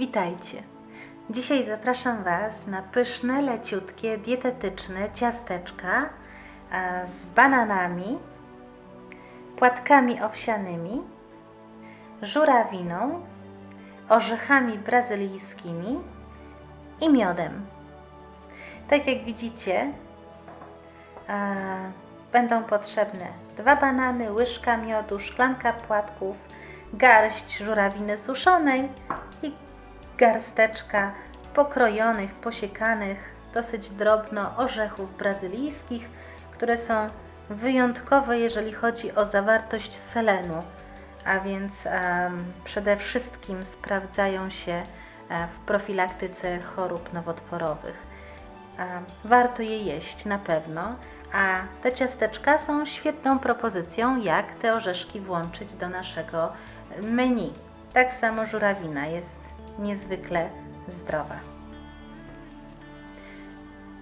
Witajcie. Dzisiaj zapraszam Was na pyszne, leciutkie, dietetyczne ciasteczka e, z bananami, płatkami owsianymi, żurawiną, orzechami brazylijskimi i miodem. Tak jak widzicie, e, będą potrzebne dwa banany, łyżka miodu, szklanka płatków, garść żurawiny suszonej garsteczka pokrojonych, posiekanych dosyć drobno orzechów brazylijskich, które są wyjątkowe, jeżeli chodzi o zawartość selenu, a więc em, przede wszystkim sprawdzają się e, w profilaktyce chorób nowotworowych. E, Warto je jeść na pewno, a te ciasteczka są świetną propozycją, jak te orzeszki włączyć do naszego menu. Tak samo żurawina jest niezwykle zdrowa.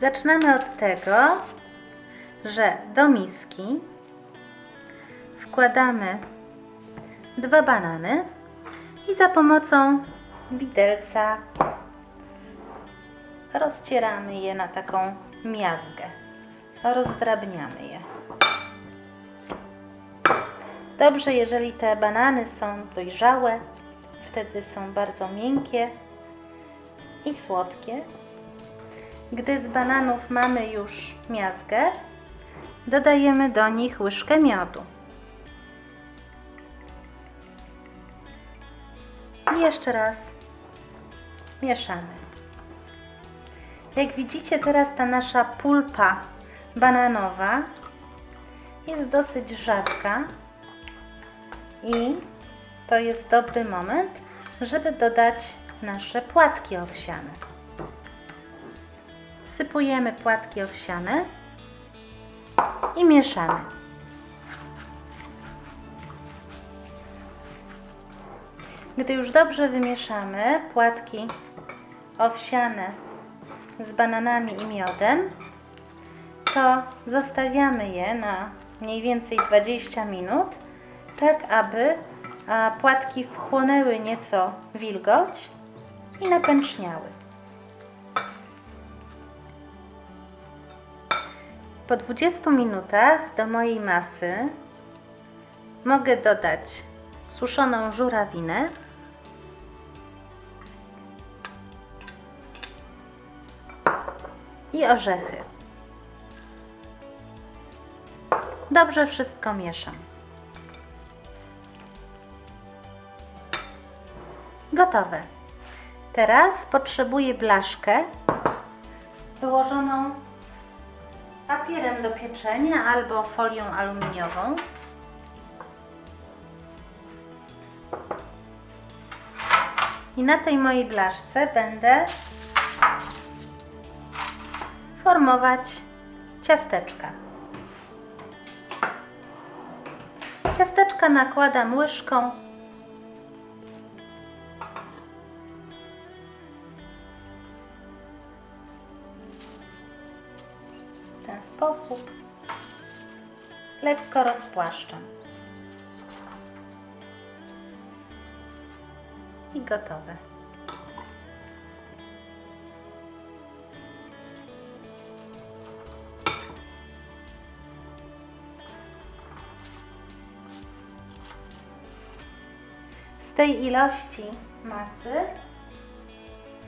Zaczynamy od tego, że do miski wkładamy dwa banany i za pomocą widelca rozcieramy je na taką miazgę. Rozdrabniamy je. Dobrze, jeżeli te banany są dojrzałe, wtedy są bardzo miękkie i słodkie. Gdy z bananów mamy już miazgę, dodajemy do nich łyżkę miodu. I jeszcze raz mieszamy. Jak widzicie, teraz ta nasza pulpa bananowa jest dosyć rzadka i to jest dobry moment, żeby dodać nasze płatki owsiane. Wsypujemy płatki owsiane i mieszamy. Gdy już dobrze wymieszamy płatki owsiane z bananami i miodem, to zostawiamy je na mniej więcej 20 minut, tak aby płatki wchłonęły nieco wilgoć i napęczniały. Po 20 minutach do mojej masy mogę dodać suszoną żurawinę i orzechy. Dobrze wszystko mieszam. Gotowe. Teraz potrzebuję blaszkę wyłożoną papierem do pieczenia albo folią aluminiową. I na tej mojej blaszce będę formować ciasteczka. Ciasteczka nakładam łyżką. Sposób lekko rozpłaszczam. I gotowe. Z tej ilości masy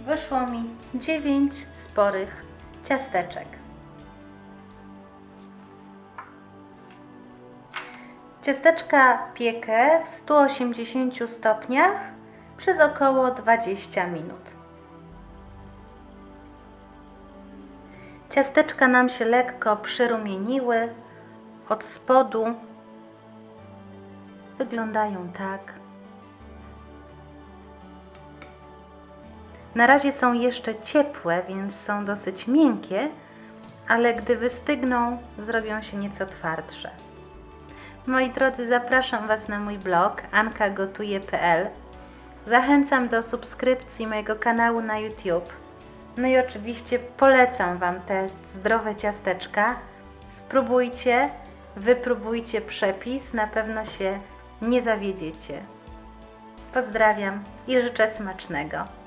wyszło mi 9 sporych ciasteczek. Ciasteczka piekę w 180 stopniach przez około 20 minut. Ciasteczka nam się lekko przyrumieniły od spodu. Wyglądają tak. Na razie są jeszcze ciepłe, więc są dosyć miękkie, ale gdy wystygną, zrobią się nieco twardsze. Moi drodzy, zapraszam Was na mój blog ankagotuje.pl. Zachęcam do subskrypcji mojego kanału na YouTube. No i oczywiście polecam Wam te zdrowe ciasteczka. Spróbujcie, wypróbujcie przepis, na pewno się nie zawiedziecie. Pozdrawiam i życzę smacznego.